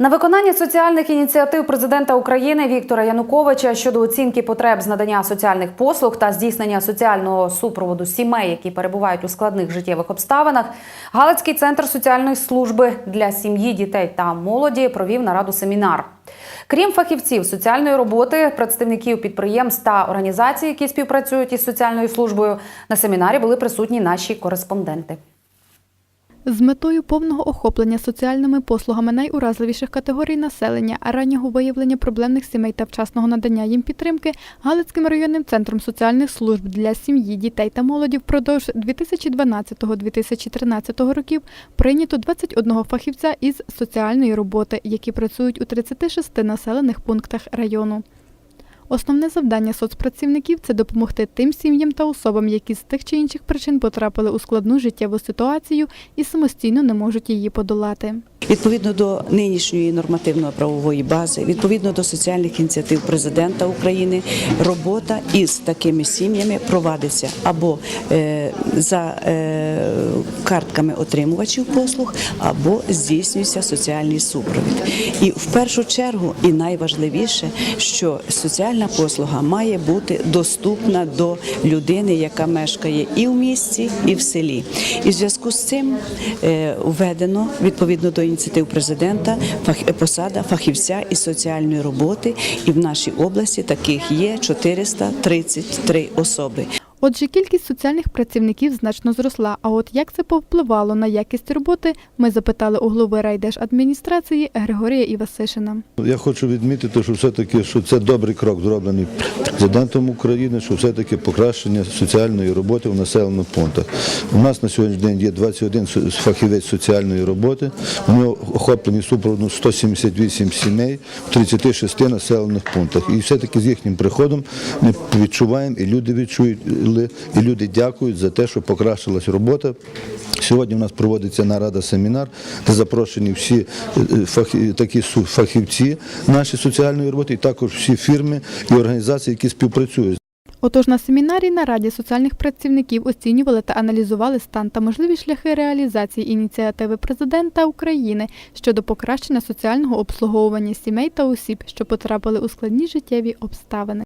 На виконання соціальних ініціатив президента України Віктора Януковича щодо оцінки потреб з надання соціальних послуг та здійснення соціального супроводу сімей, які перебувають у складних життєвих обставинах, Галицький центр соціальної служби для сім'ї, дітей та молоді провів нараду семінар. Крім фахівців соціальної роботи, представників підприємств та організацій, які співпрацюють із соціальною службою, на семінарі були присутні наші кореспонденти. З метою повного охоплення соціальними послугами найуразливіших категорій населення, раннього виявлення проблемних сімей та вчасного надання їм підтримки, Галицьким районним центром соціальних служб для сім'ї, дітей та молоді впродовж 2012-2013 років прийнято 21 фахівця із соціальної роботи, які працюють у 36 населених пунктах району. Основне завдання соцпрацівників це допомогти тим сім'ям та особам, які з тих чи інших причин потрапили у складну життєву ситуацію і самостійно не можуть її подолати. Відповідно до нинішньої нормативно-правової бази, відповідно до соціальних ініціатив президента України, робота із такими сім'ями провадиться або е, за е, картками отримувачів послуг, або здійснюється соціальний супровід. І в першу чергу, і найважливіше, що соціальна послуга має бути доступна до людини, яка мешкає і в місті, і в селі. І в зв'язку з цим е, введено відповідно до ініціатив президента посада фахівця із соціальної роботи, і в нашій області таких є 433 особи. Отже, кількість соціальних працівників значно зросла. А от як це повпливало на якість роботи, ми запитали у голови райдержадміністрації Григорія Івасишина. Я хочу відмітити, що все-таки що це добрий крок зроблений президентом України, що все-таки покращення соціальної роботи в населених пунктах. У нас на сьогоднішній день є 21 фахівець соціальної роботи. У нього охоплені супроводно 178 сімей в 36 населених пунктах. І все-таки з їхнім приходом ми відчуваємо, і люди відчують, і люди дякують за те, що покращилась робота. Сьогодні у нас проводиться нарада семінар, де запрошені всі е, такі фахівці наші соціальної роботи, і також всі фірми і організації, які співпрацюють. Отож, на семінарі на раді соціальних працівників оцінювали та аналізували стан та можливі шляхи реалізації ініціативи президента України щодо покращення соціального обслуговування сімей та осіб, що потрапили у складні життєві обставини.